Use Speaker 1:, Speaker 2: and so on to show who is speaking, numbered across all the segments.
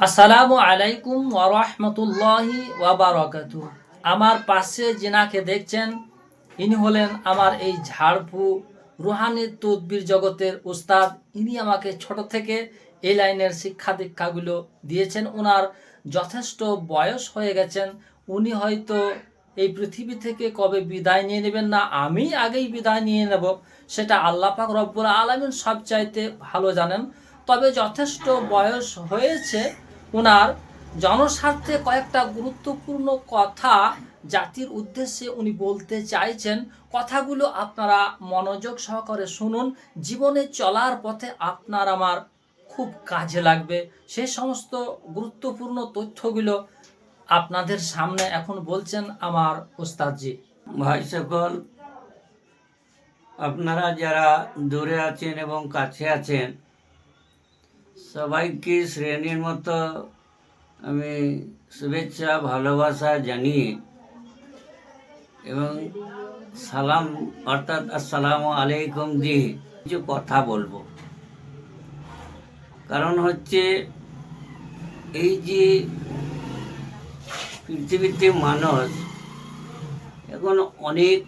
Speaker 1: আসসালামু আলাইকুম ওরহমতুল্লাহি ওয়াবারাকাতু আমার পাশে জিনাকে দেখছেন, ইনি হলেন আমার এই ঝাড়ফু রুহানি তদবির জগতের উস্তাদ। ইনি আমাকে ছোট থেকে এই লাইনের শিক্ষা দীক্ষাগুলো দিয়েছেন। ওনার যথেষ্ট বয়স হয়ে গেছেন। উনি হয়তো এই পৃথিবী থেকে কবে বিদায় নিয়ে নেবেন না, আমি আগেই বিদায় নিয়ে নেব, সেটা আল্লাহ পাক রব্বুল আলমিন সবচাইতে ভালো জানেন। তবে যথেষ্ট বয়স হয়েছে ওনার জনস্বার্থে কয়েকটা গুরুত্বপূর্ণ কথা জাতির উদ্দেশ্যে উনি বলতে চাইছেন। কথাগুলো আপনারা মনোযোগ সহকারে শুনুন। জীবনে চলার পথে আপনার আমার খুব কাজে লাগবে। সে সমস্ত গুরুত্বপূর্ণ তথ্যগুলো আপনাদের সামনে এখন বলছেন আমার ওস্তাদজি।
Speaker 2: ভাই সকল, আপনারা যারা দূরে আছেন এবং কাছে আছেন সবাইকে শ্রেণির মতো আমি শুভেচ্ছা, ভালোবাসা জানিয়ে এবং সালাম, অর্থাৎ আসসালামু আলাইকুম দিয়ে কিছু কথা বলব। কারণ হচ্ছে এই যে পৃথিবীতে মানুষ এখন অনেক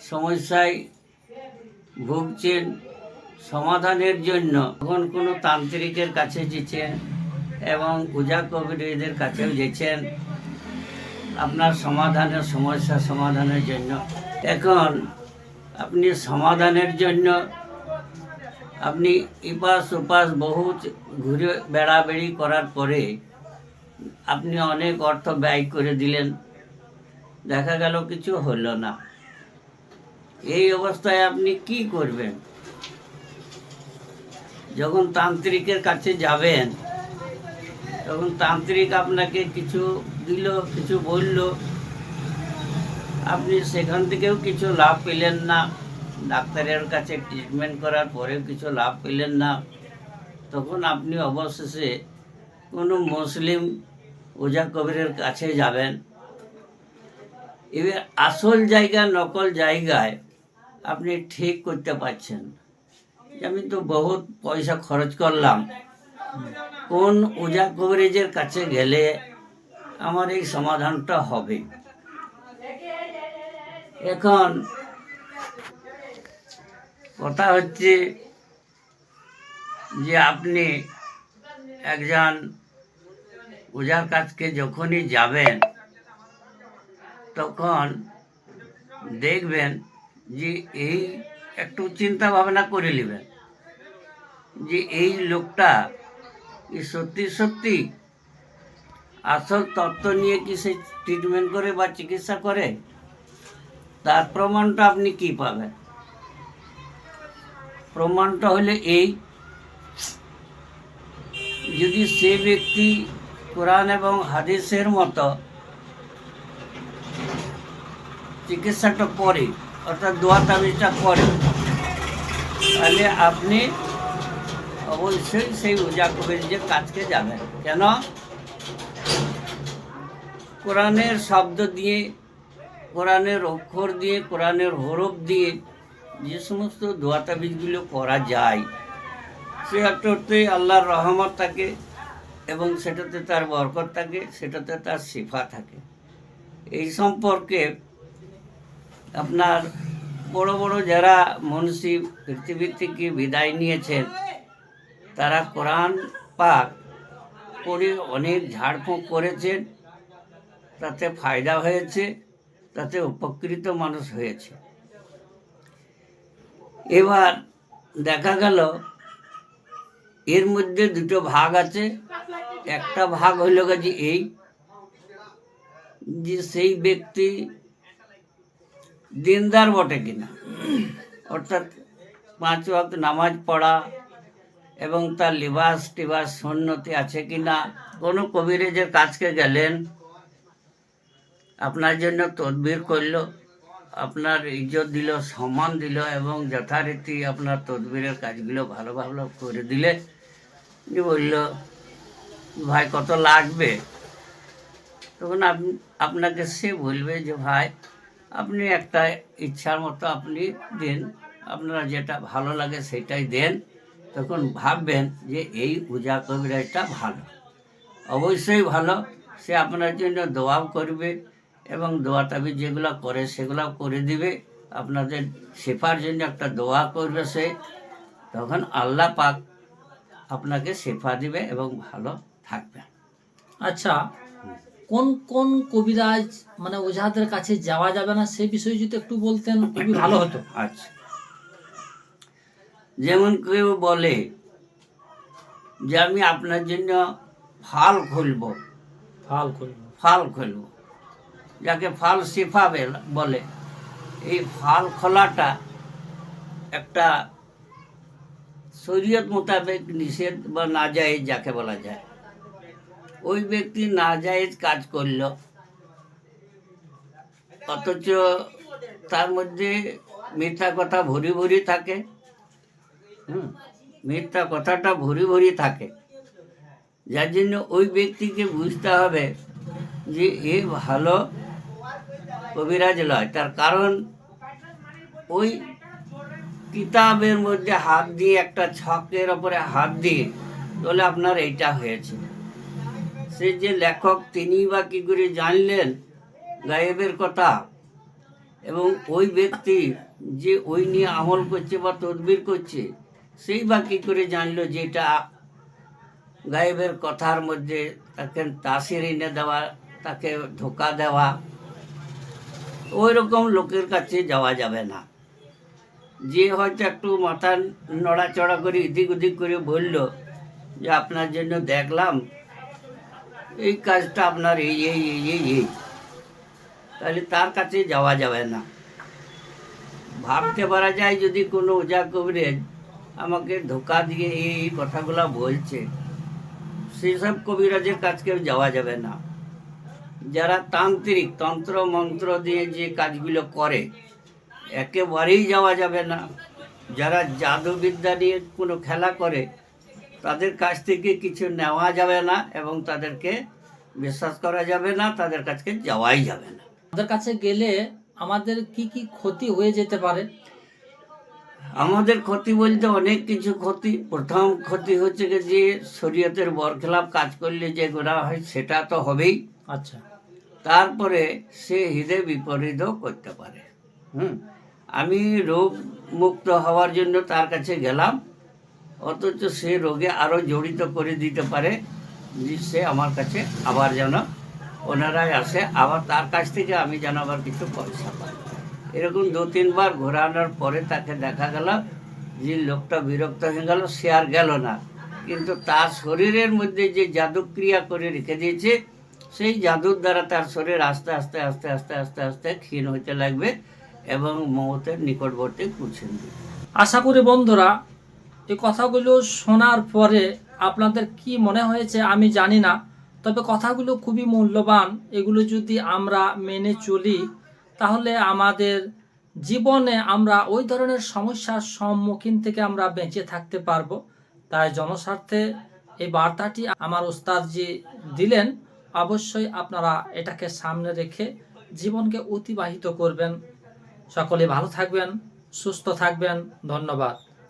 Speaker 2: সমস্যায় ভুগছেন সমাধানের জন্য। এখন কোনো তান্ত্রিকের কাছে যেছেন এবং পূজা কবিরদের কাছেও যেছেন। আপনার সমাধানের সমস্যা সমাধানের জন্য। এখন আপনি সমাধানের জন্য আপনি ইপাস উপাস বহু ঘুরে বেড়াবেড়ি করার পরে আপনি অনেক অর্থ ব্যয় করে দিলেন। দেখা গেল কিছু হলো না। এই অবস্থায় আপনি কি করবেন? যখন তান্ত্রিকের কাছে যাবেন, তখন তান্ত্রিক আপনাকে কিছু দিল, কিছু বলল। আপনি সেখান থেকেও কিছু লাভ পেলেন না। ডাক্তারের কাছে ট্রিটমেন্ট করার পরেও কিছু লাভ পেলেন না। তখন আপনি অবশেষে কোনো মুসলিম ওজা কবিরের কাছে যাবেন। এবার আসল জায়গা, নকল জায়গায় আপনি ঠিক করতে পারছেন। আমি তো বহুত পয়সা খরচ করলাম। কোন ওজা কবিরেজের কাছে গেলে আমার এই সমাধানটা হবে? এখন কথা হচ্ছে যে আপনি একজন ওজার কাছকে যখনই যাবেন, তখন দেখবেন যে এই একটু চিন্তা ভাবনা করে নেবেন। যে এই লোকটা সত্যি সত্যি আসল তত্ত্ব নিয়ে কি সে ট্রিটমেন্ট করে বা চিকিৎসা করে? তার প্রমাণটা আপনি কি পাবেন? প্রমাণটা হলে এই, যদি সে ব্যক্তি কোরআন এবং হাদিসের মতো চিকিৎসাটা করে, অর্থাৎ দোয়া তাবিজটা করে, তাহলে আপনি অবশ্যই সেই ওজা কবিরজের কাজকে যাবেন কেন? কোরআনের শব্দ দিয়ে, কোরআনের অক্ষর দিয়ে, কোরআনের হরফ দিয়ে যে সমস্ত দোয়া তাবিজগুলো করা যায় সে অর্থে আল্লাহর রহমত থাকে এবং সেটাতে তার বরকত থাকে, সেটাতে তার শিফা থাকে। এই সম্পর্কে আপনার বড় বড় যারা মনীষী পৃথিবী থেকে বিদায় নিয়েছেন তারা কোরআন পাক পড়ে অনেক ঝাড়ফুঁক করেছেন, তাতে ফায়দা হয়েছে, তাতে উপকৃত মানুষ হয়েছে। এবার দেখা গেল, এর মধ্যে দুটো ভাগ আছে। একটা ভাগ হইল যে এই, যে সেই ব্যক্তি দিনদার বটে কিনা? অর্থাৎ পাঁচ ওয়াক্ত নামাজ পড়া এবং তার লিবাস টিবাস সন্ন্যতি আছে কিনা কোনো কবিরেজের কাছকে গেলেন? আপনার জন্য তদবির করল, আপনার ইজ্জত দিল, সম্মান দিল এবং যথারীতি আপনার তদবিরের কাজগুলো ভালো ভালো করে দিলে। যে বলল, ভাই, কত লাগবে? তখন আপনি আপনাকে সে বলবে যে, ভাই, আপনি একটা ইচ্ছার মতো আপনি দিন, আপনার যেটা ভালো লাগে সেটাই দেন। তখন ভাববেন যে এই পূজা কবিরাজটা ভালো। অবশ্যই ভালো। সে আপনার জন্য দোয়াও করবে এবং দোয়া তাবিজ যেগুলো করে সেগুলো করে দিবে। আপনাদের শেফার জন্য একটা দোয়া করবে সে। তখন আল্লাহ পাক আপনাকে শেফা দিবে এবং ভালো থাকবে।
Speaker 1: আচ্ছা কোন কোন কবিরাজ মানে ওঝাদের কাছে যাওয়া যাবে না সে বিষয়ে যদি একটু বলতেন খুবই ভালো হতো।
Speaker 2: আচ্ছা। যেমন কেউ বলে যে আমি আপনার জন্য ফাল খুলব।
Speaker 1: ফাল খুলব।
Speaker 2: ফাল খুলব। যাকে ফাল শিফা বেল- এই ফাল খোলাটা একটা শরীয়ত মোতাবেক নিষেধ বা না নাজায়েজ যাকে বলা যায়। ওই ব্যক্তি না নাজায়েজ কাজ করল অথচ তার মধ্যে মিথ্যা কথা ভরি ভরি থাকে। হুম, মিথ্যা কথাটা ভরি ভরি থাকে। যার জন্য ওই ব্যক্তিকে বুঝতে হবে যে এ ভালো কবিরাজ লয়। তার কারণ ওই কিতাবের মধ্যে হাত দিয়ে, একটা ছকের ওপরে হাত দিয়ে বলে আপনার এইটা হয়েছে। সে যে লেখক, তিনি বা কি করে জানলেন গায়েবের কথা? এবং ওই ব্যক্তি যে ওই নিয়ে আমল করছে বা তদবির করছে সেই বা কি করে জানলো যে এটা গায়েবের কথার মধ্যে তাকে তাসির এনে দেওয়া, তাকে ধোকা দেওয়া? ওই রকম লোকের কাছে যাওয়া যাবে না। যে হয়তো একটু মাথা নড়াচড়া করে এদিক ওদিক করে বলল যে, আপনার জন্য দেখলাম, এই কাজটা আপনার এই এই এই এই এই। তাহলে তার কাছে যাওয়া যাবে না। ভাবতে পারা যায় যদি কোনো ওজা কবিরেজ আমাকে ধোকা দিয়ে এই কথাগুলো বলছে। সেসব কবিরাজের কাছে যাওয়া যাবে না। যারা তান্ত্রিক, তন্ত্র, মন্ত্র দিয়ে যে কাজগুলো করে, একেবারেই যাওয়া যাবে না। যারা জাদুবিদ্যা নিয়ে কোনো খেলা করে, তাদের কাছ থেকে কিছু নেওয়া যাবে না এবং তাদেরকে বিশ্বাস করা যাবে না, তাদের কাছে যাওয়াই যাবে না।
Speaker 1: তাদের কাছে গেলে আমাদের কি কি ক্ষতি হয়ে যেতে পারে?
Speaker 2: আমাদের ক্ষতি বলতে অনেক কিছু ক্ষতি। প্রথম ক্ষতি হচ্ছে কি যে শরীয়তের বরখেলাপ কাজ করলে যে গোড়া হয় সেটা তো হবেই।
Speaker 1: আচ্ছা।
Speaker 2: তারপরে সে হৃদয় বিপরীতও করতে পারে। হুম? আমি রোগ মুক্ত হওয়ার জন্য তার কাছে গেলাম। অথচ সে রোগে আরও জড়িত করে দিতে পারে যে সে আমার কাছে আবার যেন ওনারাই আসে। আবার তার কাছ থেকে আমি যেন আবার কিছু পয়সা পাই। এরকম দু, তিনবার ঘোরানোর পরে তাকে দেখা গেল, যে লোকটা বিরক্ত হয়ে গেল, সে আর গেল না। কিন্তু তার শরীরের মধ্যে যে জাদুক্রিয়া করে রেখে দিয়েছে, সেই জাদুর দ্বারা তার শরীর আস্তে আস্তে আস্তে আস্তে আস্তে আস্তে ক্ষীণ হতে লাগবে এবং মমতের নিকটবর্তী পৌঁছেন
Speaker 1: আশা করি বন্ধুরা, এই কথাগুলো শোনার পরে আপনাদের কি মনে হয়েছে আমি জানি না, তবে কথাগুলো খুবই মূল্যবান। এগুলো যদি আমরা মেনে চলি তাহলে আমাদের জীবনে আমরা ওই ধরনের সমস্যার সম্মুখীন থেকে আমরা বেঁচে থাকতে পারব। তাই জনস্বার্থে এই বার্তাটি আমার ওস্তাদজি দিলেন। অবশ্যই আপনারা এটাকে সামনে রেখে জীবনকে অতিবাহিত করবেন। সকলে ভালো থাকবেন, সুস্থ থাকবেন। ধন্যবাদ।